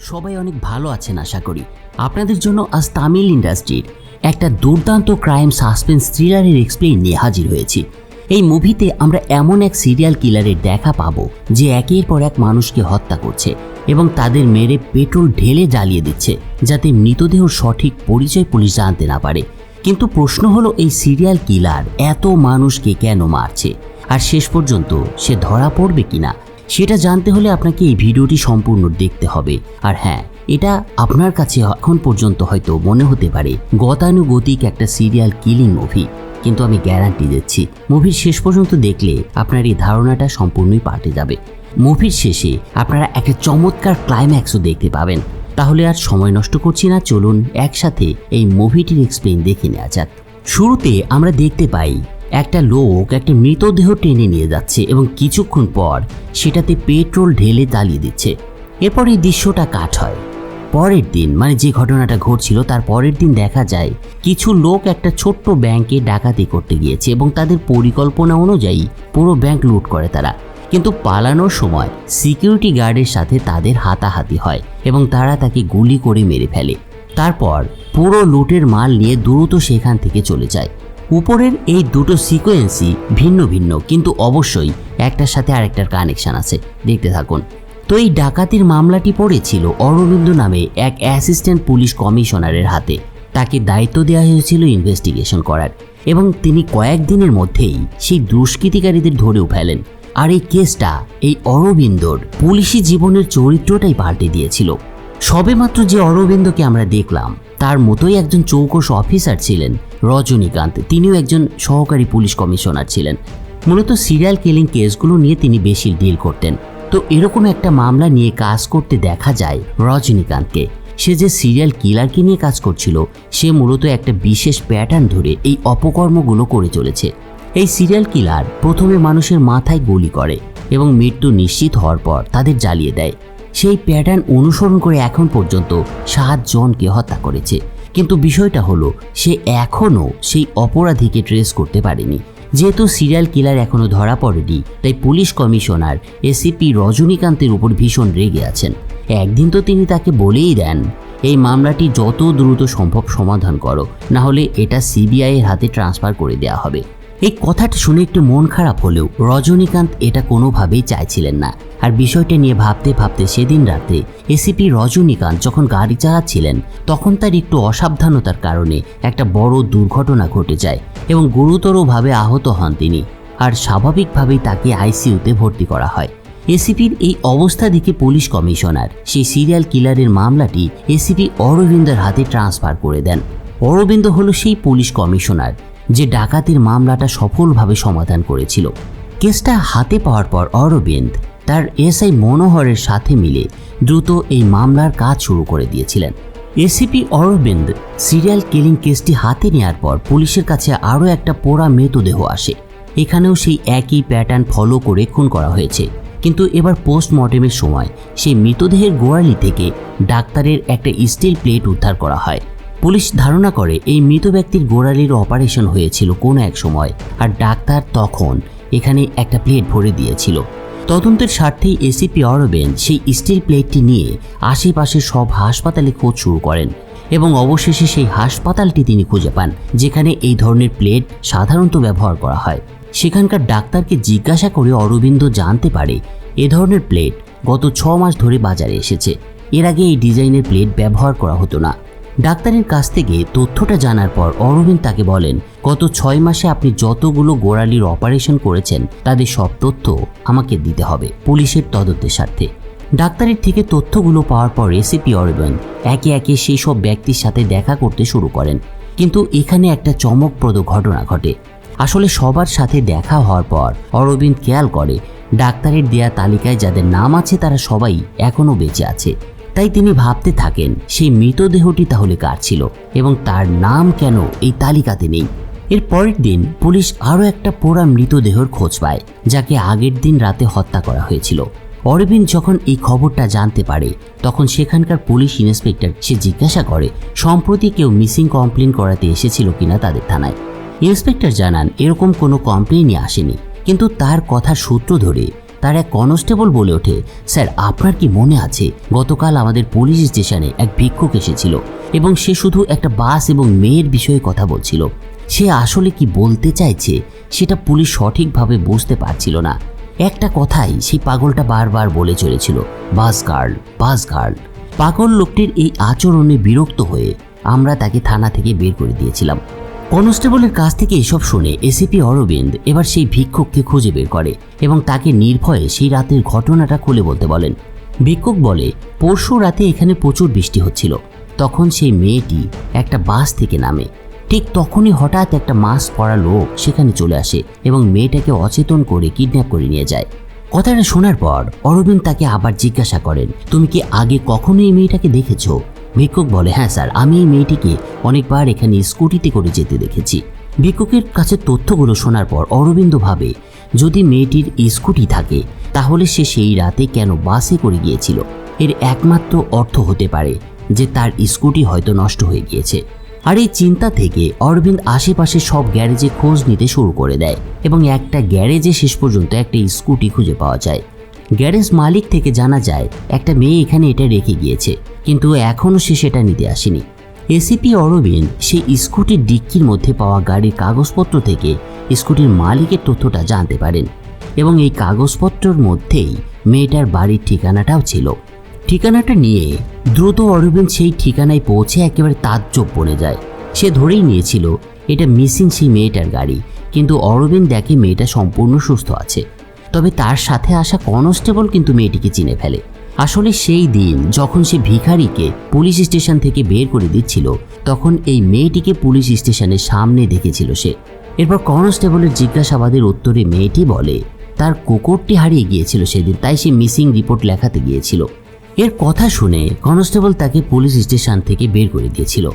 সবাই অনেক ভালো আছেন, আশা করি। আপনাদের জন্য আজ তামিল ইন্ডাস্ট্রির একটা দুর্দান্ত ক্রাইম সাসপেন্স থ্রিলারের এক্সপ্লেইন নিয়ে হাজির হয়েছি। এই মুভিতে আমরা এমন এক সিরিয়াল কিলারের দেখা পাবো, যে একের পর এক মানুষকে হত্যা করছে এবং তাদের মেরে পেট্রোল ঢেলে জ্বালিয়ে দিচ্ছে, যাতে মৃতদেহ সঠিক পরিচয় পুলিশ জানতে না পারে। কিন্তু প্রশ্ন হলো, এই সিরিয়াল কিলার এত মানুষকে কেন মারছে? আর শেষ পর্যন্ত সে ধরা পড়বে কিনা? সেটা জানতে হলে আপনাকে এই ভিডিওটি সম্পূর্ণ দেখতে হবে। আর হ্যাঁ এটা আপনার কাছে এখন পর্যন্ত হয়তো মনে হতে পারে, গতানুগতিক একটা সিরিয়াল কিলিং মুভি। কিন্তু আমি গ্যারান্টি দিচ্ছি, মুভির শেষ পর্যন্ত দেখলে আপনার এই ধারণাটা সম্পূর্ণই পাল্টে যাবে। মুভির শেষে আপনারা একটা চমৎকার ক্লাইম্যাক্সও দেখতে পাবেন। তাহলে আর সময় নষ্ট করছি না, চলুন একসাথে এই মুভিটির এক্সপ্লেন দেখে নেওয়া যাক। শুরুতে আমরা দেখতে পাই একটা লোক একটা মৃতদেহ টেনে নিয়ে যাচ্ছে এবং কিছুক্ষণ পর সেটাতে পেট্রোল ঢেলে জ্বালিয়ে দিচ্ছে। এরপর এই দৃশ্যটা কাট হয়। পরের দিন মানে যে ঘটনাটা ঘটছিল, তার পরের দিন দেখা যায়, কিছু লোক একটা ছোট্ট ব্যাংকে ডাকাতি করতে গিয়েছে এবং তাদের পরিকল্পনা অনুযায়ী পুরো ব্যাংক লুট করে তারা। কিন্তু পালানোর সময় সিকিউরিটি গার্ডের সাথে তাদের হাতাহাতি হয় এবং তারা তাকে গুলি করে মেরে ফেলে। তারপর পুরো লুটের মাল নিয়ে দ্রুত সেখান থেকে চলে যায়। উপরের এই দুটো সিকোয়েন্সই ভিন্ন ভিন্ন, কিন্তু অবশ্যই একটার সাথে আরেকটার কানেকশন আছে। দেখতে থাকুন। তো এই ডাকাতির মামলাটি পড়েছিল অরবিন্দ নামে এক অ্যাসিস্ট্যান্ট পুলিশ কমিশনারের হাতে। তাকে দায়িত্ব দেওয়া হয়েছিল ইনভেস্টিগেশন করার। এবং তিনি কয়েকদিনের মধ্যেই সেই দুষ্কৃতিকারীদের ধরেও ফেলেন। আর এই কেসটা এই অরবিন্দর পুলিশি জীবনের চরিত্রটাই পাল্টে দিয়েছিল। সবেমাত্র যে অরবিন্দকে আমরা দেখলাম তার মতোই একজন চৌকস অফিসার ছিলেন, রজনীকান্ত। তিনিও একজন সহকারী পুলিশ কমিশনার ছিলেন। মূলত সিরিয়াল কিলিং কেসগুলো নিয়ে তিনি বেশি ডিল করতেন। তো এরকম একটা মামলা নিয়ে কাজ করতে দেখা যায় রজনীকান্তকে। সে যে সিরিয়াল কিলারকে নিয়ে কাজ করছিল, সে মূলত একটা বিশেষ প্যাটার্ন ধরে এই অপকর্মগুলো করে চলেছে। এই সিরিয়াল কিলার প্রথমে মানুষের মাথায় গুলি করে এবং মৃত্যু নিশ্চিত হওয়ার পর তাদের জ্বালিয়ে দেয়। সেই প্যাটার্ন অনুসরণ করে এখন পর্যন্ত সাত জনকে হত্যা করেছে। কিন্তু বিষয়টা হলো, সে এখনও সেই অপরাধীকে ট্রেস করতে পারেনি। যেহেতু সিরিয়াল কিলার এখনও ধরা পড়েনি, তাই পুলিশ কমিশনার এসিপি রজনীকান্তের উপর ভীষণ রেগে আছেন। একদিন তো তিনি তাকে বলেই দেন, এই মামলাটি যত দ্রুত সম্ভব সমাধান করো না হলে এটা সিবিআইয়ের হাতে ট্রান্সফার করে দেওয়া হবে। এই কথাটা শুনে একটু মন খারাপ হলেও রজনীকান্ত এটা কোনোভাবেই চাইছিলেন না। আর বিষয়টা নিয়ে ভাবতে ভাবতে সেদিন রাতে এসিপি রজনীকান্ত যখন গাড়ি চালাচ্ছিলেন, তখন তার একটু অসাবধানতার কারণে একটা বড় দুর্ঘটনা ঘটে যায় এবং গুরুতরভাবে আহত হন তিনি আর স্বাভাবিকভাবেই তাকে আইসিইউতে ভর্তি করা হয়। এসিপির এই অবস্থা দেখে পুলিশ কমিশনার সেই সিরিয়াল কিলারের মামলাটি এসিপি অরবিন্দের হাতে ট্রান্সফার করে দেন। অরবিন্দ হলো সেই পুলিশ কমিশনার যে ডাকাতির মামলাটা সফলভাবে সমাধান করেছিল। কেসটা হাতে পাওয়ার পর অরবিন্দ তার এসআই মনোহরের সাথে মিলে দ্রুত এই মামলার কাজ শুরু করে দিয়েছিলেন। এসিপি অরবিন্দ সিরিয়াল কিলিং কেসটি হাতে নেওয়ার পর পুলিশের কাছে আরও একটা পোড়া মৃতদেহ আসে। এখানেও সেই একই প্যাটার্ন ফলো করে খুন করা হয়েছে। কিন্তু এবার পোস্টমর্টেমের সময় সেই মৃতদেহের গোড়ালি থেকে ডাক্তারের একটা স্টিল প্লেট উদ্ধার করা হয়। পুলিশ ধারণা করে এই মৃত ব্যক্তির গোড়ালির অপারেশন হয়েছিল কোনো এক সময়, আর ডাক্তার তখন এখানে একটা প্লেট ভরে দিয়েছিল। তদন্তের স্বার্থেই এসিপি অরবেন সেই স্টিল প্লেটটি নিয়ে আশেপাশের সব হাসপাতালে খোঁজ শুরু করেন এবং অবশেষে সেই হাসপাতালটি তিনি খুঁজে পান, যেখানে এই ধরনের প্লেট সাধারণত ব্যবহার করা হয়। সেখানকার ডাক্তারকে জিজ্ঞাসা করে অরবিন্দ জানতে পারে এ ধরনের প্লেট গত ছ মাস ধরে বাজারে এসেছে। এর আগে এই ডিজাইনের প্লেট ব্যবহার করা হতো না। ডাক্তারের কাছ থেকে তথ্যটা জানার পর অরবিন্দ তাকে বলেন, গত ছয় মাসে আপনি যতগুলো গোড়ালির অপারেশন করেছেন, তাদের সব তথ্য আমাকে দিতে হবে পুলিশের তদন্তের স্বার্থে। ডাক্তারের থেকে তথ্যগুলো পাওয়ার পর রেসিপি অরবিন্দ একে একে সেই সব ব্যক্তির সাথে দেখা করতে শুরু করেন। কিন্তু এখানে একটা চমকপ্রদ ঘটনা ঘটে। আসলে সবার সাথে দেখা হওয়ার পর অরবিন্দ খেয়াল করে, ডাক্তারের দেয়া তালিকায় যাদের নাম আছে তারা সবাই এখনও বেঁচে আছে। তাই তিনি ভাবতে থাকেন, সেই মৃতদেহটি তাহলে কার ছিল এবং তার নাম কেন এই তালিকাতে নেই? এর পরের দিন পুলিশ আরও একটা পোড়া মৃতদেহর খোঁজ পায়, যাকে আগের দিন রাতে হত্যা করা হয়েছিল। অরবিন্দ যখন এই খবরটা জানতে পারে, তখন সেখানকার পুলিশ ইন্সপেক্টর সে জিজ্ঞাসা করে, সম্প্রতি কেউ মিসিং কমপ্লেন করাতে এসেছিল কিনা তাদের থানায়? ইন্সপেক্টর জানান, এরকম কোনো কমপ্লেনই আসেনি। কিন্তু তার কথা সূত্র ধরে তার এক কনস্টেবল বলে ওঠে, স্যার, আপনার কি মনে আছে, গতকাল আমাদের পুলিশ স্টেশনে এক ভিক্ষুক এসেছিল এবং সে শুধু একটা বাস এবং মেয়ের বিষয়ে কথা বলছিল। সে আসলে কি বলতে চাইছে সেটা পুলিশ সঠিকভাবে বুঝতে পারছিল না। একটা কথাই সেই পাগলটা বারবার বলে চলেছিল, বাস গার্ল বাস গার্ল। পাগল লোকটির এই আচরণে বিরক্ত হয়ে আমরা তাকে থানা থেকে বের করে দিয়েছিলাম। কনস্টেবলের কাছ থেকে এসব শুনে এসিপি অরবিন্দ এবার সেই ভিক্ষুককে খুঁজে বের করে এবং তাকে নির্ভয়ে সেই রাতের ঘটনাটা খুলে বলতে বলেন। ভিক্ষুক বলে, পরশু রাতে এখানে প্রচুর বৃষ্টি হচ্ছিল। তখন সেই মেয়েটি একটা বাস থেকে নামে। ঠিক তখনই হঠাৎ একটা মাস্ক পরা লোক সেখানে চলে আসে এবং মেয়েটাকে অচেতন করে কিডন্যাপ করে নিয়ে যায়। কথাটা শোনার পর অরবিন্দ তাকে আবার জিজ্ঞাসা করেন, তুমি কি আগে কখনো এই মেয়েটাকে দেখেছ? ভিক্ষুক বলে হ্যাঁ স্যার, আমি এই মেয়েটিকে অনেকবার এখানে স্কুটিতে করে যেতে দেখেছি। ভিক্ষুকের কাছে তথ্যগুলো শোনার পর অরবিন্দ ভাবে যদি মেয়েটির স্কুটি থাকে, তাহলে সে সেই রাতে কেন বাসে করে গিয়েছিল? এর একমাত্র অর্থ হতে পারে যে তার স্কুটি হয়তো নষ্ট হয়ে গিয়েছে। আর এই চিন্তা থেকে অরবিন্দ আশেপাশে সব গ্যারেজে খোঁজ নিতে শুরু করে দেয় এবং একটা গ্যারেজে শেষ পর্যন্ত একটা স্কুটি খুঁজে পাওয়া যায়। গ্যারেজ মালিক থেকে জানা যায়, একটা মেয়ে এখানে এটা রেখে গিয়েছে। কিন্তু এখনও সে সেটা নিতে আসেনি। এসিপি অরবিন্দ সেই স্কুটির ডিক্কির মধ্যে পাওয়া গাড়ির কাগজপত্র থেকে স্কুটির মালিকের তথ্যটা জানতে পারেন এবং এই কাগজপত্রর মধ্যেই মেয়েটার বাড়ির ঠিকানাটাও ছিল। ঠিকানাটা নিয়ে দ্রুত অরবিন্দ সেই ঠিকানায় পৌঁছে একেবারে তাজ্জব পড়ে যায়। সে ধরেই নিয়েছিল এটা মিসিং সেই মেয়েটার গাড়ি, কিন্তু অরবিন্দ দেখে মেয়েটা সম্পূর্ণ সুস্থ আছে। তবে তার সাথে আসা কনস্টেবল কিন্তু মেয়েটিকে চিনে ফেলে। আসলে সেই দিন যখন সে ভিখারিকে পুলিশ স্টেশন থেকে বের করে দিচ্ছিল, তখন এই মেয়েটিকে পুলিশ স্টেশনের সামনে দেখেছিল সে। এরপর কনস্টেবলের জিজ্ঞাসাবাদের উত্তরে মেয়েটি বলে, তার কুকুরটি হারিয়ে গিয়েছিল সেদিন, তাই সে মিসিং রিপোর্ট লেখাতে গিয়েছিল। এর কথা শুনে কনস্টেবল তাকে পুলিশ স্টেশন থেকে বের করে দিয়েছিল।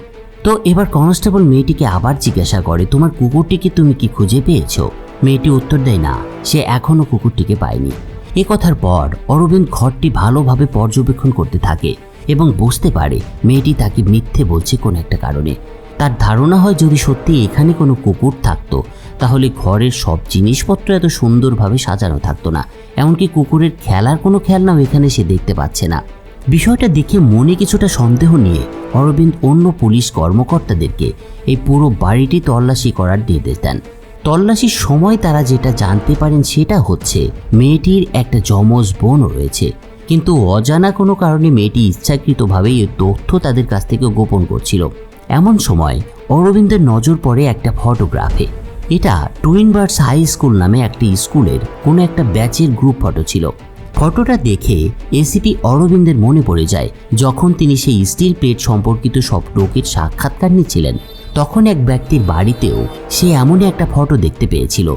তো এবার কনস্টেবল মেয়েটিকে আবার জিজ্ঞাসা করে, তোমার কুকুরটিকে তুমি কি খুঁজে পেয়েছ? মেয়েটি উত্তর দেয়, না, সে এখনও কুকুরটিকে পায়নি। এ কথার পর অরবিন্দ ঘরটি ভালোভাবে পর্যবেক্ষণ করতে থাকে এবং বুঝতে পারে মেয়েটি তাকে মিথ্যে বলছে কোনো একটা কারণে। তার ধারণা হয় যদি সত্যি এখানে কোনো কুকুর থাকতো, তাহলে ঘরের সব জিনিসপত্র এত সুন্দরভাবে সাজানো থাকতো না। এমনকি কুকুরের খেলার কোনো খেলনাও এখানে সে দেখতে পাচ্ছে না। বিষয়টা দেখে মনে কিছুটা সন্দেহ নিয়ে অরবিন্দ অন্য পুলিশ কর্মকর্তাদেরকে এই পুরো বাড়িটি তল্লাশি করার নির্দেশ দেন। তল্লাশির সময় তারা যেটা জানতে পারেন সেটা হচ্ছে, মেয়েটির একটা যমজ বোনও রয়েছে। কিন্তু অজানা কোনো কারণে মেয়েটি ইচ্ছাকৃতভাবেই তথ্য তাদের কাছ থেকে গোপন করছিল। এমন সময়, অরবিন্দের নজর পড়ে একটা ফটোগ্রাফে। এটা টুইন বার্ডস হাই স্কুল নামে একটি স্কুলের কোনো একটা ব্যাচের গ্রুপ ফটো ছিল। ফটোটা দেখে এসিপি অরবিন্দের মনে পড়ে যায়, যখন তিনি সেই স্টিল প্লেট সম্পর্কিত সব লোকের সাক্ষাৎকার নিচ্ছিলেন। তখন এক ব্যক্তির বাড়িতেও সে এমনই একটা ফটো দেখতে পেয়েছিল,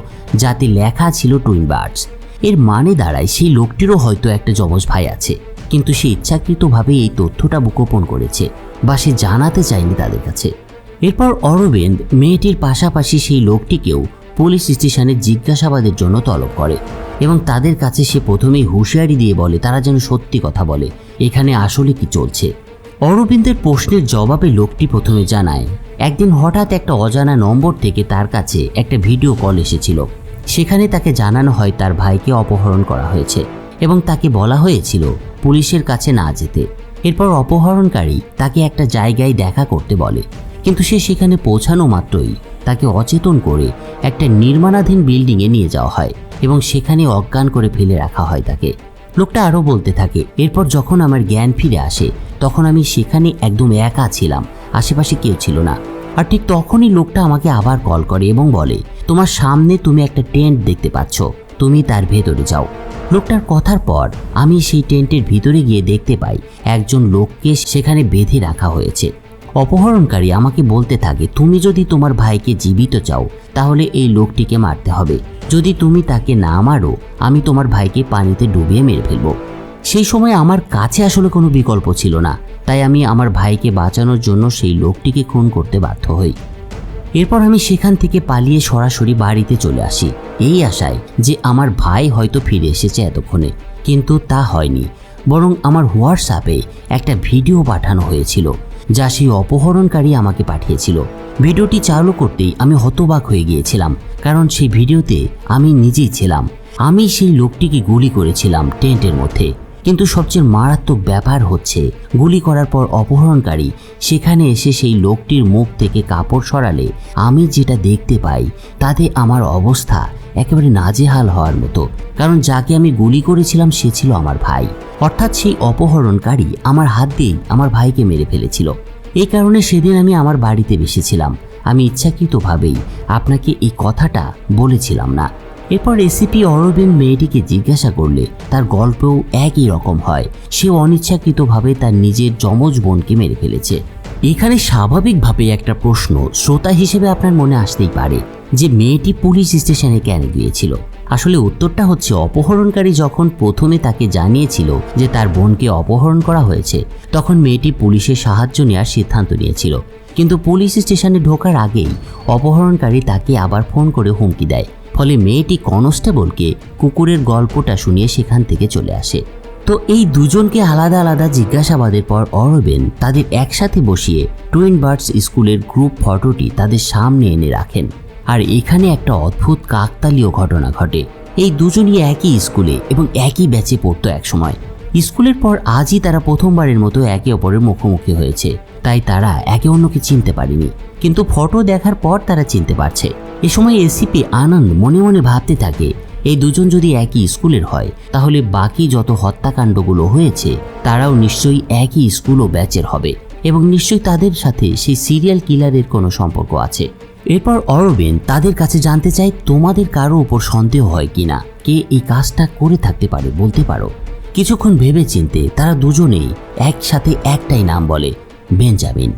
যাতে লেখা ছিল টুইন বার্ডস এর মানে দাঁড়ায় সেই লোকটিরও হয়তো একটা যমজ ভাই আছে, কিন্তু সে ইচ্ছাকৃতভাবে এই তথ্যটা গোপন করেছে বা সে জানাতে চায়নি তাদের কাছে। এরপর অরবিন্দ মেয়েটির পাশাপাশি সেই লোকটিকেও পুলিশ স্টেশনে জিজ্ঞাসাবাদের জন্য তলব করে এবং তাদের কাছে সে প্রথমেই হুঁশিয়ারি দিয়ে বলে, তারা যেন সত্যি কথা বলে, এখানে আসলে কি চলছে? অরবিন্দের প্রশ্নের জবাবে লোকটি প্রথমে জানায় একদিন হঠাৎ একটা অজানা নম্বর থেকে তার কাছে একটা ভিডিও কল এসেছিল। সেখানে তাকে জানানো হয় তার ভাইকে অপহরণ করা হয়েছে এবং তাকে বলা হয়েছিল পুলিশের কাছে না যেতে। এরপর অপহরণকারী তাকে একটা জায়গায় দেখা করতে বলে। কিন্তু সে সেখানে পৌঁছানো মাত্রই তাকে অচেতন করে একটা নির্মাণাধীন বিল্ডিংয়ে নিয়ে যাওয়া হয় এবং সেখানে অজ্ঞান করে ফেলে রাখা হয় তাকে। লোকটা আরও বলতে থাকে, এরপর যখন আমার জ্ঞান ফিরে আসে, তখন আমি সেখানে একদম একা ছিলাম। আশেপাশে কেউ ছিল না। আর ঠিক তখনই লোকটা আমাকে আবার কল করে এবং বলে, তোমার সামনে তুমি একটা টেন্ট দেখতে পাচ্ছ, তুমি তার ভেতরে যাও। লোকটার কথার পর আমি সেই টেন্টের ভিতরে গিয়ে দেখতে পাই একজন লোককে সেখানে বেঁধে রাখা হয়েছে। অপহরণকারী আমাকে বলতে থাকে, তুমি যদি তোমার ভাইকে জীবিত চাও, তাহলে এই লোকটিকে মারতে হবে। যদি তুমি তাকে না মারো, আমি তোমার ভাইকে পানিতে ডুবিয়ে মেরে ফেলব। সেই সময় আমার কাছে আসলে কোনো বিকল্প ছিল না। তাই আমি আমার ভাইকে বাঁচানোর জন্য সেই লোকটিকে খুন করতে বাধ্য হই। এরপর আমি সেখান থেকে পালিয়ে সরাসরি বাড়িতে চলে আসি। এই আশায় যে আমার ভাই হয়তো ফিরে এসেছে এতক্ষণে, কিন্তু তা হয়নি। বরং আমার হোয়াটসঅ্যাপে একটা ভিডিও পাঠানো হয়েছিল, যা সেই অপহরণকারী আমাকে পাঠিয়েছিল। ভিডিওটি চালু করতেই আমি হতবাক হয়ে গিয়েছিলাম, কারণ সেই ভিডিওতে আমি নিজেই ছিলাম। আমি সেই লোকটিকে গুলি করেছিলাম টেন্টের মধ্যে। কিন্তু সবচেয়ে মারাত্মক ব্যাপার হচ্ছে, গুলি করার পর অপহরণকারী সেখানে এসে সেই লোকটির মুখ থেকে কাপড় সরালে। আমি যেটা দেখতে পাই, তাতে আমার অবস্থা একেবারে নাজেহাল হওয়ার মতো। কারণ যাকে আমি গুলি করেছিলাম, সে ছিল আমার ভাই। অর্থাৎ সেই অপহরণকারী আমার হাত দিয়েই আমার ভাইকে মেরে ফেলেছিল। এই কারণে সেদিন আমি আমার বাড়িতে বেসেছিলাম। আমি ইচ্ছাকৃতভাবেই আপনাকে এই কথাটা বলেছিলাম না। এরপর এসিপি অরবিন্দ মেয়েটিকে জিজ্ঞাসা করলে, তার গল্পও একই রকম হয়। সে অনিচ্ছাকৃতভাবে তার নিজের যমজ বোনকে মেরে ফেলেছে। এখানে স্বাভাবিকভাবে একটা প্রশ্ন শ্রোতা হিসেবে আপনার মনে আসতেই পারে যে মেয়েটি পুলিশ স্টেশনে কেন গিয়েছিল? আসলে উত্তরটা হচ্ছে অপহরণকারী যখন প্রথমে তাকে জানিয়েছিল যে তার বোনকে অপহরণ করা হয়েছে, তখন মেয়েটি পুলিশের সাহায্য নেওয়ার সিদ্ধান্ত নিয়েছিল। কিন্তু পুলিশ স্টেশনে ঢোকার আগেই অপহরণকারী তাকে আবার ফোন করে হুমকি দেয়। ফলে মেয়েটি কনস্টেবলকে কুকুরের গল্পটা শুনিয়ে সেখান থেকে চলে আসে। তো এই দুজনকে আলাদা আলাদা জিজ্ঞাসাবাদের পর অরবেন তাদের একসাথে বসিয়ে টুইন বার্ডস স্কুলের গ্রুপ ফটোটি তাদের সামনে এনে রাখেন। আর এখানে একটা অদ্ভুত কাকতালীয় ঘটনা ঘটে। এই দুজনই একই স্কুলে এবং একই ব্যাচে পড়তো একসময়। স্কুলের পর আজই তারা প্রথমবারের মতো একে অপরের মুখোমুখি হয়েছে। তাই তারা একে অন্যকে চিনতে পারেনি। কিন্তু ফটো দেখার পর তারা চিনতে পারছে। এ সময় এসিপি আনন্দ মনে মনে ভাবতে থাকে, এই দুজন যদি একই স্কুলের হয়, তাহলে বাকি যত হত্যাকাণ্ডগুলো হয়েছে, তারাও নিশ্চয়ই একই স্কুল ও ব্যাচের হবে এবং নিশ্চয়ই তাদের সাথে সেই সিরিয়াল কিলারের কোনো সম্পর্ক আছে। এরপর অরবিন্দ তাদের কাছে জানতে চায় তোমাদের কারও ওপর সন্দেহ হয় কিনা, কে এই কাজটা করে থাকতে পারে বলতে পারো। কিছুক্ষণ ভেবে চিনতে তারা দুজনেই একসাথে একটাই নাম বলে, বেঞ্জামিন।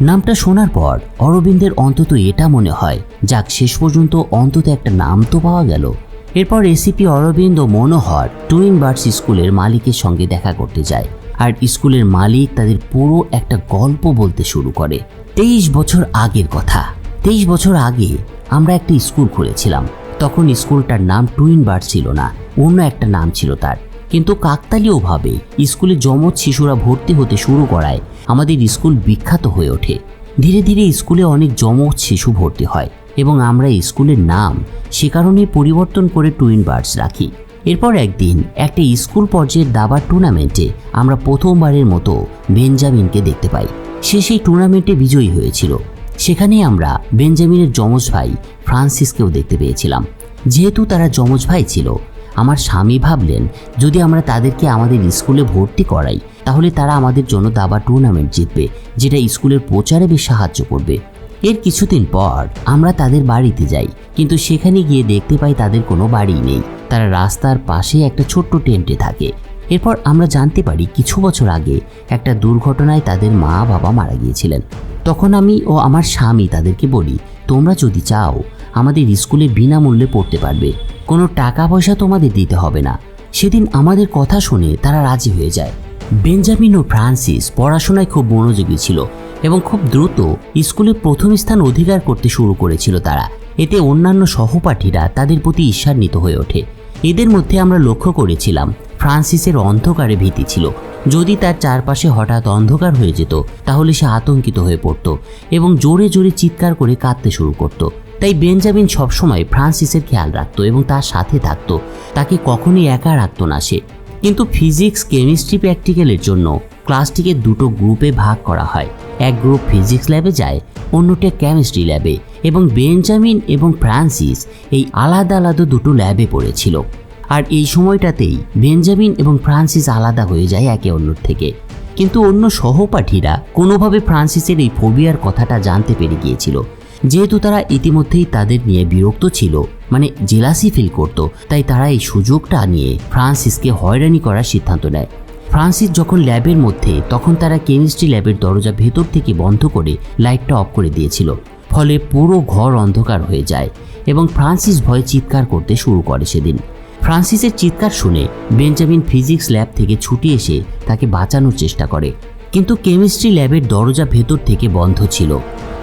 নামটা শোনার পর অরবিন্দের অন্তত এটা মনে হয়, যাক শেষ পর্যন্ত অন্তত একটা নাম তো পাওয়া গেল। এরপর ACP Arvind Manohar twin birds স্কুলের মালিকের সঙ্গে দেখা করতে যায় আর স্কুলের মালিক তাদের পুরো একটা গল্প বলতে শুরু করে। তেইশ বছর আগের কথা। তেইশ বছর আগে আমরা একটা স্কুল খুলেছিলাম। তখন স্কুলটার নাম টুইন বার্ড ছিল না, অন্য একটা নাম ছিল তার। কিন্তু কাকতালীয়ভাবে স্কুলে যমজ শিশুরা ভর্তি হতে শুরু করায় আমাদের স্কুল বিখ্যাত হয়ে ওঠে। ধীরে ধীরে স্কুলে অনেক যমজ শিশু ভর্তি হয় এবং আমরা স্কুলের নাম সে কারণেই পরিবর্তন করে টুইন বার্ডস রাখি। এরপর একদিন একটা স্কুল পর্যায়ের দাবার টুর্নামেন্টে আমরা প্রথমবারের মতো বেঞ্জামিনকে দেখতে পাই। সে সেই টুর্নামেন্টে বিজয়ী হয়েছিল। সেখানেই আমরা বেঞ্জামিনের যমজ ভাই ফ্রান্সিসকেও দেখতে পেয়েছিলাম। যেহেতু তারা যমজ ভাই ছিল আমার স্বামী ভাবলেন, যদি আমরা তাদেরকে আমাদের স্কুলে ভর্তি করাই, তাহলে তারা আমাদের জন্য দাবা টুর্নামেন্ট জিতবে, যেটা স্কুলের প্রচারে বেশ সাহায্য করবে। এর কিছুদিন পর আমরা তাদের বাড়িতে যাই, কিন্তু সেখানে গিয়ে দেখতে পাই তাদের কোনো বাড়ি নেই। তারা রাস্তার পাশে একটা ছোট্ট টেন্টে থাকে। এরপর আমরা জানতে পারি, কিছু বছর আগে একটা দুর্ঘটনায় তাদের মা বাবা মারা গিয়েছিলেন। তখন আমি ও আমার স্বামী তাদেরকে বলি, তোমরা যদি চাও আমাদের স্কুলে বিনামূল্যে পড়তে পারবে। কোনো টাকা পয়সা তোমাদের দিতে হবে না। সেদিন আমাদের কথা শুনে তারা রাজি হয়ে যায়। বেঞ্জামিন ও ফ্রান্সিস পড়াশোনায় খুব মনোযোগী ছিল এবং খুব দ্রুত স্কুলে প্রথম স্থান অধিকার করতে শুরু করেছিল তারা। এতে অন্যান্য সহপাঠীরা তাদের প্রতি ঈর্ষান্বিত হয়ে ওঠে। এদের মধ্যে আমরা লক্ষ্য করেছিলাম, ফ্রান্সিসের অন্ধকারে ভীতি ছিল। যদি তার চারপাশে হঠাৎ অন্ধকার হয়ে যেত, তাহলে সে আতঙ্কিত হয়ে পড়ত এবং জোরে জোরে চিৎকার করে কাঁদতে শুরু করত। তাই বেঞ্জামিন সবসময় ফ্রান্সিসের খেয়াল রাখত এবং তার সাথে থাকত। তাকে কখনই একা রাখত না সে। কিন্তু ফিজিক্স, কেমিস্ট্রি প্র্যাকটিক্যালের জন্য ক্লাসটিকে দুটো গ্রুপে ভাগ করা হয়। এক গ্রুপ ফিজিক্স ল্যাবে যায়, অন্যটা কেমিস্ট্রি ল্যাবে এবং বেঞ্জামিন এবং ফ্রান্সিস এই আলাদা আলাদা দুটো ল্যাবে পড়েছিল। আর এই সময়টাতেই বেঞ্জামিন এবং ফ্রান্সিস আলাদা হয়ে যায় একে অন্যর থেকে। কিন্তু অন্য সহপাঠীরা কোনোভাবে ফ্রান্সিসের এই ফোবিয়ার কথাটা জানতে পেরে গিয়েছিল। যেহেতু তারা ইতিমধ্যেই তাদের নিয়ে বিরক্ত ছিল মানে জেলাসি ফিল করত, তাই তারা এই সুযোগটা নিয়ে ফ্রান্সিসকে হয়রানি করার সিদ্ধান্ত নেয়। ফ্রান্সিস যখন ল্যাবের মধ্যে, তখন তারা কেমিস্ট্রি ল্যাবের দরজা ভেতর থেকে বন্ধ করে লাইটটা অফ করে দিয়েছিল, ফলে পুরো ঘর অন্ধকার হয়ে যায় এবং ফ্রান্সিস ভয়ে চিৎকার করতে শুরু করে সেদিন। ফ্রান্সিসের চিৎকার শুনে বেঞ্জামিন ফিজিক্স ল্যাব থেকে ছুটি এসে তাকে বাঁচানোর চেষ্টা করে। কিন্তু কেমিস্ট্রি ল্যাবের দরজা ভেতর থেকে বন্ধ ছিল।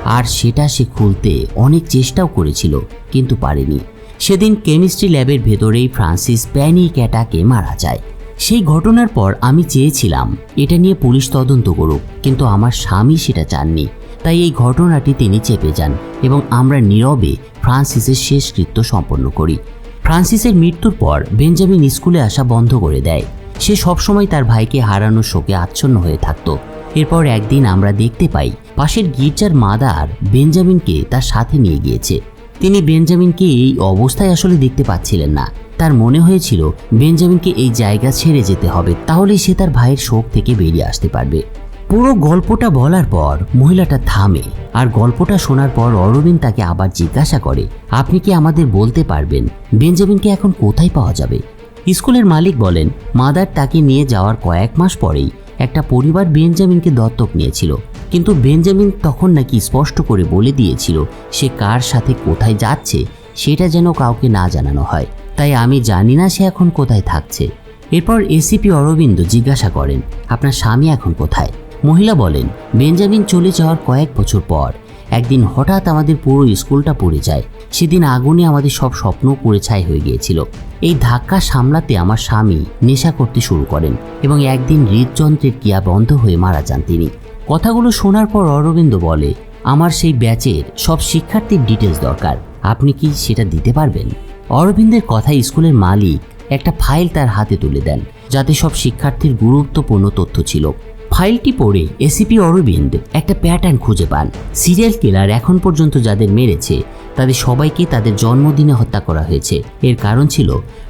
আর সেটা সে খুলতে অনেক চেষ্টাও করেছিল, কিন্তু পারেনি। সেদিন কেমিস্ট্রি ল্যাবের ভেতরেই ফ্রান্সিস প্যানিক অ্যাটাকে মারা যায়। সেই ঘটনার পর আমি চেয়েছিলাম, এটা নিয়ে পুলিশ তদন্ত করুক, কিন্তু আমার স্বামী সেটা চাননি। তাই এই ঘটনাটি তিনি চেপে যান এবং আমরা নীরবে ফ্রান্সিসের শেষকৃত্য সম্পন্ন করি। ফ্রান্সিসের মৃত্যুর পর বেঞ্জামিন স্কুলে আসা বন্ধ করে দেয়। সে সবসময় তার ভাইকে হারানোর শোকে আচ্ছন্ন হয়ে থাকত। এরপর একদিন আমরা দেখতে পাই পাশের গির্জার মাদার বেঞ্জামিনকে তার সাথে নিয়ে গিয়েছে। তিনি বেঞ্জামিনকে এই অবস্থায় আসলে দেখতে পাচ্ছিলেন না। তার মনে হয়েছিল, বেঞ্জামিনকে এই জায়গা ছেড়ে যেতে হবে তাহলে সে তার ভাইয়ের শোক থেকে বেরিয়ে আসতে পারবে। পুরো গল্পটা বলার পর মহিলাটা থামে আর গল্পটা শোনার পর অরবিন তাকে আবার জিজ্ঞাসা করে, আপনি কি আমাদের বলতে পারবেন, বেঞ্জামিনকে এখন কোথায় পাওয়া যাবে? স্কুলের মালিক বলেন, মাদার তাকে নিয়ে যাওয়ার কয়েক মাস পরেই একটা পরিবার বেঞ্জামিনকে দত্তক নিয়েছিল। কিন্তু বেঞ্জামিন তখন নাকি স্পষ্ট করে বলে দিয়েছিল সে কার সাথে কোথায় যাচ্ছে, সেটা যেন কাউকে না জানানো হয়। তাই আমি জানি না সে এখন কোথায় থাকছে। এরপর এসিপি অরবিন্দ জিজ্ঞাসা করেন, আপনার স্বামী এখন কোথায়? মহিলা বলেন, বেঞ্জামিন চলে যাওয়ার কয়েক বছর পর। একদিন হঠাৎ আমাদের পুরো স্কুলটা পড়ে যায়। সেদিন আগুনে আমাদের সব স্বপ্ন পুড়ে ছাই হয়ে গিয়েছিল। এই ধাক্কা সামলাতে আমার স্বামী নেশা করতে শুরু করেন এবং একদিন হৃদযন্ত্রের ক্রিয়া বন্ধ হয়ে মারা যান তিনি। কথাগুলো শোনার পর অরবিন্দ বলে, আমার সেই ব্যাচের সব শিক্ষার্থীর ডিটেলস দরকার। আপনি কি সেটা দিতে পারবেন? অরবিন্দের কথায় স্কুলের মালিক একটা ফাইল তার হাতে তুলে দেন, যাতে সব শিক্ষার্থীর গুরুত্বপূর্ণ তথ্য ছিল। ফাইলটি পড়ে এসিপি অরবিন্দ একটা প্যাটার্ন খুঁজে পান। সিরিয়াল কিলার এখন পর্যন্ত যাদের মেরেছে, তাদের সবাইকে তাদের জন্মদিনে হত্যা করা হয়েছে। এর কারণ ছিল,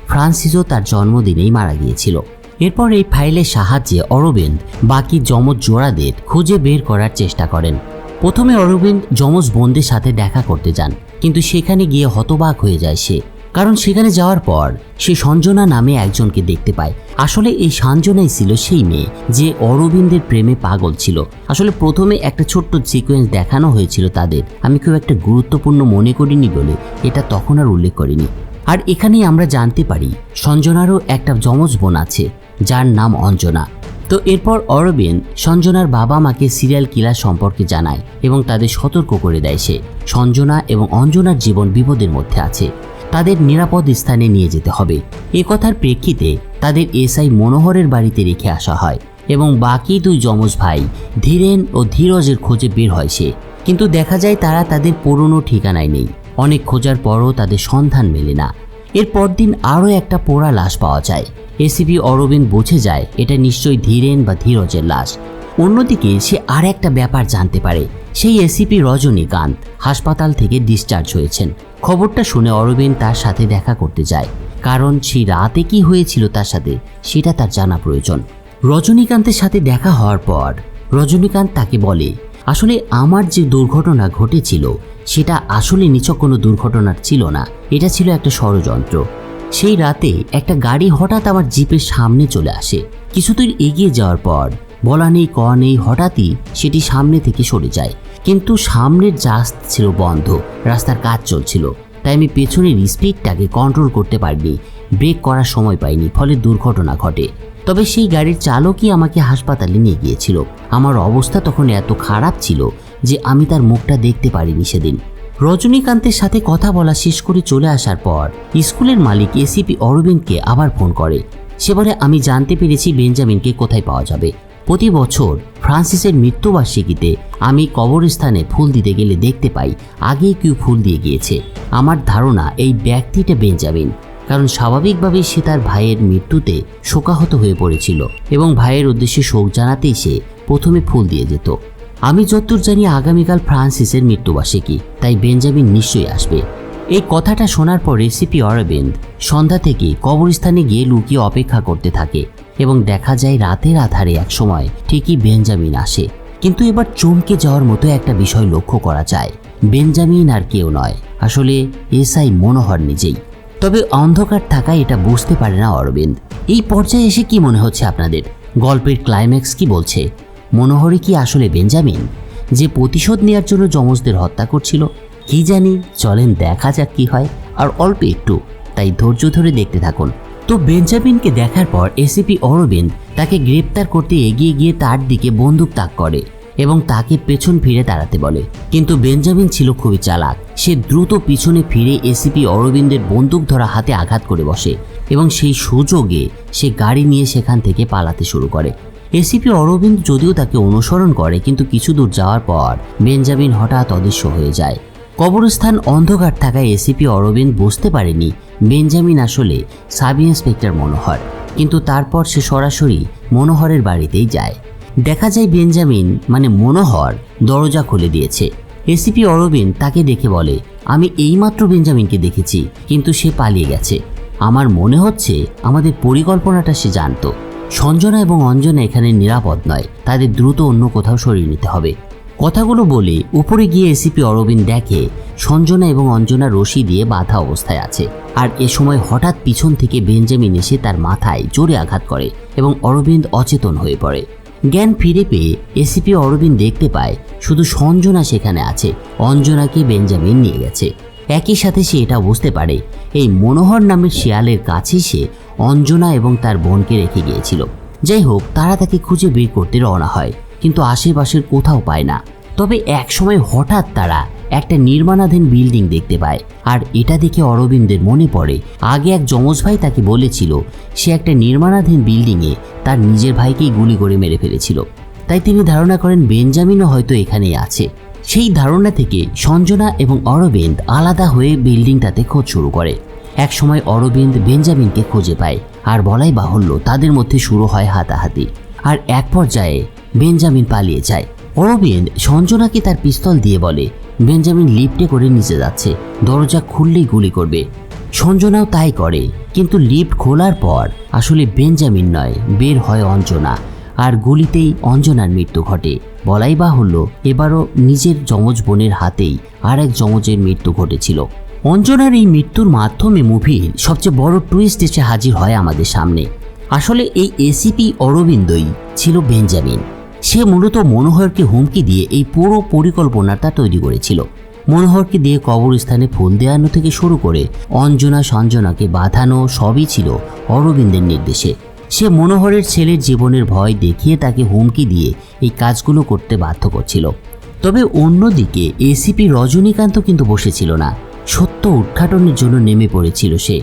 ফ্রান্সিসও তার জন্মদিনেই মারা গিয়েছিল। এরপর এই ফাইলের সাহায্যে অরবিন্দ বাকি যমজ জোড়াদের খুঁজে বের করার চেষ্টা করেন। প্রথমে অরবিন্দ যমজ বোনদের সাথে দেখা করতে যান, কিন্তু সেখানে গিয়ে হতবাক হয়ে যায় সে। কারণ সেখানে যাওয়ার পর সে সঞ্জনা নামে একজনকে দেখতে পায়। আসলে এই সঞ্জনাই ছিল সেই মেয়ে যে অরবিন্দের প্রেমে পাগল ছিল। আসলে প্রথমে একটা ছোট্ট সিকোয়েন্স দেখানো হয়েছিল তাদের। আমি খুব একটা গুরুত্বপূর্ণ মনে করিনি বলে এটা তখন আর উল্লেখ করিনি। আর এখানেই আমরা জানতে পারি, সঞ্জনারও একটা যমজ বোন আছে, যার নাম অঞ্জনা। তো এরপর অরবিন্দ সঞ্জনার বাবা মাকে সিরিয়াল কিলার সম্পর্কে জানায় এবং তাদের সতর্ক করে দেয় সে। সঞ্জনা এবং অঞ্জনার জীবন বিপদের মধ্যে আছে। তাদের নিরাপদ স্থানে নিয়ে যেতে হবে। এ কথার প্রেক্ষিতে তাদের এসআই মনোহরের বাড়িতে রেখে আসা হয় এবং বাকি দুই যমজ ভাই ধীরেন ও ধীরজের খোঁজে বের হয় সে। কিন্তু দেখা যায় তারা তাদের পুরনো ঠিকানায় নেই। অনেক খোঁজার পরও তাদের সন্ধান মেলে না। এর পরদিন আরও একটা পোড়া লাশ পাওয়া যায়। এসিপি অরবিন্দ বুঝে যায় এটা নিশ্চয়ই ধীরেন বা ধীরজের লাশ। অন্যদিকে সে আর একটা ব্যাপার জানতে পারে। সেই এসিপি রজনীকান্ত হাসপাতাল থেকে ডিসচার্জ হয়েছেন। খবরটা শুনে অরবিন্দ তার সাথে দেখা করতে যায়। কারণ সেই রাতে কি হয়েছিল তার সাথে, সেটা তার জানা প্রয়োজন। রজনীকান্তের সাথে দেখা হওয়ার পর রজনীকান্ত তাকে বলে, আসলে আমার যে দুর্ঘটনা ঘটেছিল, সেটা আসলে নিচক কোনো দুর্ঘটনার ছিল না। এটা ছিল একটা ষড়যন্ত্র। সেই রাতে একটা গাড়ি হঠাৎ আমার জিপের সামনে চলে আসে। কিছুদূর এগিয়ে যাওয়ার পর বলা নেই ক নেই, হঠাৎই সেটি সামনে থেকে সরে যায়। কিন্তু সামনের জাস্ত ছিল বন্ধ, রাস্তার কাজ চলছিল। তাই আমি পেছনের স্পিডটাকে কন্ট্রোল করতে পারিনি ব্রেক করার সময় পাইনি, ফলে দুর্ঘটনা ঘটে। তবে সেই গাড়ির চালকই আমাকে হাসপাতালে নিয়ে গিয়েছিল। আমার অবস্থা তখন এত খারাপ ছিল যে আমি তার মুখটা দেখতে পারিনি সেদিন। রজনীকান্তের সাথে কথা বলা শেষ করে চলে আসার পর স্কুলের মালিক এসিপি অরবিন্দকে আবার ফোন করে। সে বলে আমি জানতে পেরেছি বেঞ্জামিনকে কোথায় পাওয়া যাবে। প্রতি বছর ফ্রান্সিসের মৃত্যুবার্ষিকীতে আমি কবরস্থানে ফুল দিতে গেলে দেখতে পাই, আগেই কেউ ফুল দিয়ে গিয়েছে। আমার ধারণা এই ব্যক্তিটা বেঞ্জামিন, কারণ স্বাভাবিকভাবেই সে তার ভাইয়ের মৃত্যুতে শোকাহত হয়ে পড়েছিল এবং ভাইয়ের উদ্দেশ্যে শোক জানাতেই সে প্রথমে ফুল দিয়ে যেত। আমি যতদূর জানি আগামীকাল ফ্রান্সিসের মৃত্যুবার্ষিকী, তাই বেঞ্জামিন নিশ্চয়ই আসবে। এই কথাটা শোনার পর রেসিপি অরবিন্দ সন্ধ্যা থেকে কবরস্থানে গিয়ে লুকিয়ে অপেক্ষা করতে থাকে। এবং দেখা যায় রাতের আধারে এক সময় ঠিকই বেঞ্জামিন আসে। কিন্তু এবার চমকে যাওয়ার মতো একটা বিষয় লক্ষ্য করা যায়। বেঞ্জামিন আর কেউ নয়। আসলে এসআই মনোহর নিজেই। তবে অন্ধকার থাকায় এটা বুঝতে পারে না অরবিন্দ। এই পর্যায়ে এসে কি মনে হচ্ছে আপনাদের? গল্পের ক্লাইম্যাক্স কি বলছে? মনোহরই কি আসলে বেঞ্জামিন? যে প্রতিশোধ নেওয়ার জন্য যমজদের হত্যা করছিল? কি জানি? চলেন দেখা যাক কি হয়। আর অল্প একটু। তাই ধৈর্য ধরে দেখতে থাকুন। তো বেঞ্জামিনকে দেখার পর এসিপি অরবিন্দ তাকে গ্রেপ্তার করতে এগিয়ে গিয়ে তার দিকে বন্দুক তাক করে এবং তাকে পেছন ফিরে দাঁড়াতে বলে। কিন্তু বেঞ্জামিন ছিল খুবই চালাক। সে দ্রুত পিছনে ফিরে এসিপি অরবিন্দের বন্দুক ধরা হাতে আঘাত করে বসে এবং সেই সুযোগে সে গাড়ি নিয়ে সেখান থেকে পালাতে শুরু করে। এসিপি অরবিন্দ যদিও তাকে অনুসরণ করে, কিন্তু কিছু দূর যাওয়ার পর বেঞ্জামিন হঠাৎ অদৃশ্য হয়ে যায়। কবরস্থান অন্ধকার থাকায় এসিপি অরবিন্দ বুঝতে পারেনি বেঞ্জামিন আসলে সাব ইন্সপেক্টর মনোহর। কিন্তু তারপর সে সরাসরি মনোহরের বাড়িতেই যায়। দেখা যায় বেঞ্জামিন মানে মনোহর, দরজা খুলে দিয়েছে। এসিপি অরবিন্দ তাকে দেখে বলে, আমি এইমাত্র বেঞ্জামিনকে দেখেছি, কিন্তু সে পালিয়ে গেছে। আমার মনে হচ্ছে আমাদের পরিকল্পনাটা সে জানতো। সঞ্জনা এবং অঞ্জনা এখানে নিরাপদ নয়, তাদের দ্রুত অন্য কোথাও সরিয়ে নিতে হবে। কথাগুলো বলে উপরে গিয়ে এসিপি অরবিন্দ দেখে সঞ্জনা এবং অঞ্জনা রশি দিয়ে বাধা অবস্থায় আছে। আর এ সময় হঠাৎ পিছন থেকে বেঞ্জামিন এসে তার মাথায় জোরে আঘাত করে এবং অরবিন্দ অচেতন হয়ে পড়ে। জ্ঞান ফিরে পেয়ে এসিপি অরবিন্দ দেখতে পায় শুধু সঞ্জনা সেখানে আছে, অঞ্জনাকে বেঞ্জামিন নিয়ে গেছে। একই সাথে সে এটা বুঝতে পারে, এই মনোহর নামের শিয়ালের কাছেই সে অঞ্জনা এবং তার বোনকে রেখে গিয়েছিল। যাই হোক, তারা তাকে খুঁজে বের করতে রওনা হয়। কিন্তু আশেপাশের কোথাও পায় না। তবে এক সময় হঠাৎ তারা একটা নির্মাণাধীন বিল্ডিং দেখতে পায়। আর এটা দেখে অরবিন্দের মনে পড়ে, আগে এক যমজ ভাই তাকে বলেছিল, সে একটা নির্মাণাধীন বিল্ডিংয়ে তার নিজের ভাইকেই গুলি করে মেরে ফেলেছিল। তাই তিনি ধারণা করেন বেঞ্জামিনও হয়তো এখানেই আছে। সেই ধারণা থেকে সঞ্জনা এবং অরবিন্দ আলাদা হয়ে বিল্ডিংটাতে খোঁজ শুরু করে। এক সময় অরবিন্দ বেঞ্জামিনকে খুঁজে পায়, আর বলাই বাহুল্য তাদের মধ্যে শুরু হয় হাতাহাতি। আর এক পর্যায়ে বেঞ্জামিন পালিয়ে যায়। অরবিন্দ সঞ্জনাকে তার পিস্তল দিয়ে বলে, বেঞ্জামিন লিফটে করে নিচে যাচ্ছে, দরজা খুললেই গুলি করবে। সঞ্জনাও তাই করে, কিন্তু লিফট খোলার পর আসলে বেঞ্জামিন নয়, বের হয় অঞ্জনা। আর গুলিতেই অঞ্জনার মৃত্যু ঘটে। বলাই বাহুল্য, এবারও নিজের যমজ বোনের হাতেই আর এক যমজের মৃত্যু ঘটেছিল। অঞ্জনার এই মৃত্যুর মাধ্যমে মুভির সবচেয়ে বড় টুইস্ট এসে হাজির হয় আমাদের সামনে। আসলে এই এসিপি অরবিন্দই ছিল বেঞ্জামিন। সে মূলত মনোহরকে হুমকি দিয়ে এই পুরো পরিকল্পনাটা তৈরি করেছিল। মনোহরকে দিয়ে কবরস্থানে ফুল দেওয়ানো থেকে শুরু করে অঞ্জনা, সঞ্জনাকে বাঁধানো সবই ছিল অরবিন্দের নির্দেশে। সে মনোহরের ছেলের জীবনের ভয় দেখিয়ে তাকে হুমকি দিয়ে এই কাজগুলো করতে বাধ্য করছিল। তবে অন্যদিকে এসিপি রজনীকান্ত কিন্তু বসেছিল না। সত্য উদ্ঘাটনের জন্য নেমে পড়েছিল সে।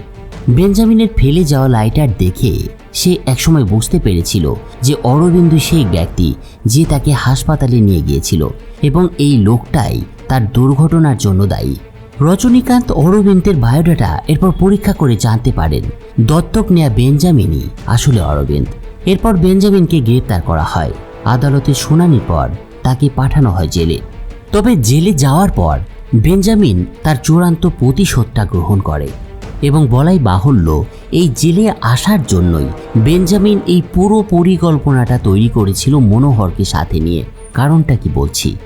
বেঞ্জামিনের ফেলে যাওয়া লাইটার দেখে সে একসময় বুঝতে পেরেছিল যে অরবিন্দ সেই ব্যক্তি যে তাকে হাসপাতালে নিয়ে গিয়েছিল এবং এই লোকটাই তার দুর্ঘটনার জন্য দায়ী। রজনীকান্ত অরবিন্দের বায়োডাটা এরপর পরীক্ষা করে জানতে পারেন, দত্তক নেয়া বেঞ্জামিনই আসলে অরবিন্দ। এরপর বেঞ্জামিনকে গ্রেপ্তার করা হয়। আদালতে শুনানির পর তাকে পাঠানো হয় জেলে। তবে জেলে যাওয়ার পর বেঞ্জামিন তার চূড়ান্ত প্রতিশোধটা গ্রহণ করে। এবং বলাই বাহুল্য, এই জেলে আসার জন্যই বেঞ্জামিন এই পুরো পরিকল্পনাটা তৈরি করেছিল মনোহরকে সাথে নিয়ে। কারণটা কি বলছি?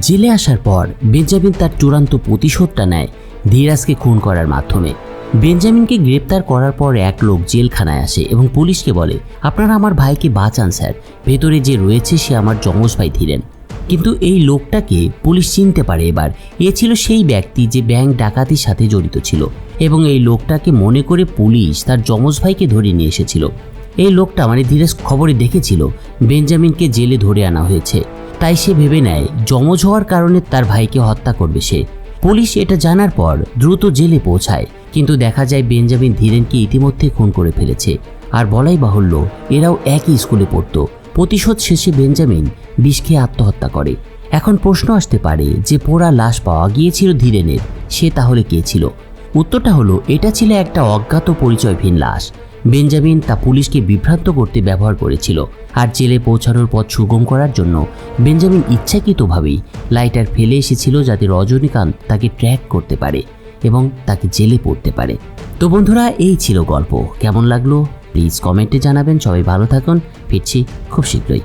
জেলে আসার পর বেঞ্জামিন তার চূড়ান্ত প্রতিশোধটা নেয় ধীরাজকে খুন করার মাধ্যমে। বেঞ্জামিনকে গ্রেপ্তার করার পর এক লোক জেলখানায় আসে এবং পুলিশকে বলে, আপনারা আমার ভাইকে বাঁচান, স্যার। ভেতরে যে রয়েছে সে আমার যমজ ভাই ধীরেন কিন্তু এই লোকটাকে পুলিশ চিনতে পারে এবার। এ ছিল সেই ব্যক্তি যে ব্যাংক ডাকাতির সাথে জড়িত ছিল এবং এই লোকটাকে মনে করে পুলিশ তার যমজ ভাইকে ধরে নিয়ে এসেছিল। এই লোকটা মানে ধীরেজ খবরে দেখেছিল বেঞ্জামিনকে জেলে ধরে আনা হয়েছে। তাই সে ভেবে নেয়, যমজ হওয়ার কারণে তার ভাইকে হত্যা করবে সে। পুলিশ এটা জানার পর দ্রুত জেলে পৌঁছায়, কিন্তু দেখা যায় বেঞ্জামিন ধীরেনকে ইতিমধ্যে খুন করে ফেলেছে। আর বলাই বাহুল্য, এরাও একই স্কুলে পড়তো। প্রতিশোধ শেষে বেঞ্জামিন বিষ খেয়ে আত্মহত্যা করে। এখন প্রশ্ন আসতে পারে যে পোড়া লাশ পাওয়া গিয়েছিল ধীরেনের, সে তাহলে কে ছিল? উত্তরটা হলো, এটা ছিল একটা অজ্ঞাত পরিচয়হীন লাশ। বেঞ্জামিন তা পুলিশকে বিভ্রান্ত করতে ব্যবহার করেছিল আর জেলে পৌঁছানোর পথ সুগম করার জন্য বেঞ্জামিন ইচ্ছাকৃতভাবেই লাইটার ফেলে এসেছিল যাতে রজনীকান্ত তাকে ট্র্যাক করতে পারে এবং তাকে জেলে পড়তে পারে। তো বন্ধুরা, এই ছিল গল্প। কেমন লাগল? প্লিজ কমেন্টে জানাবেন। সবাই ভালো থাকুন। ফিরছি খুব শীঘ্রই।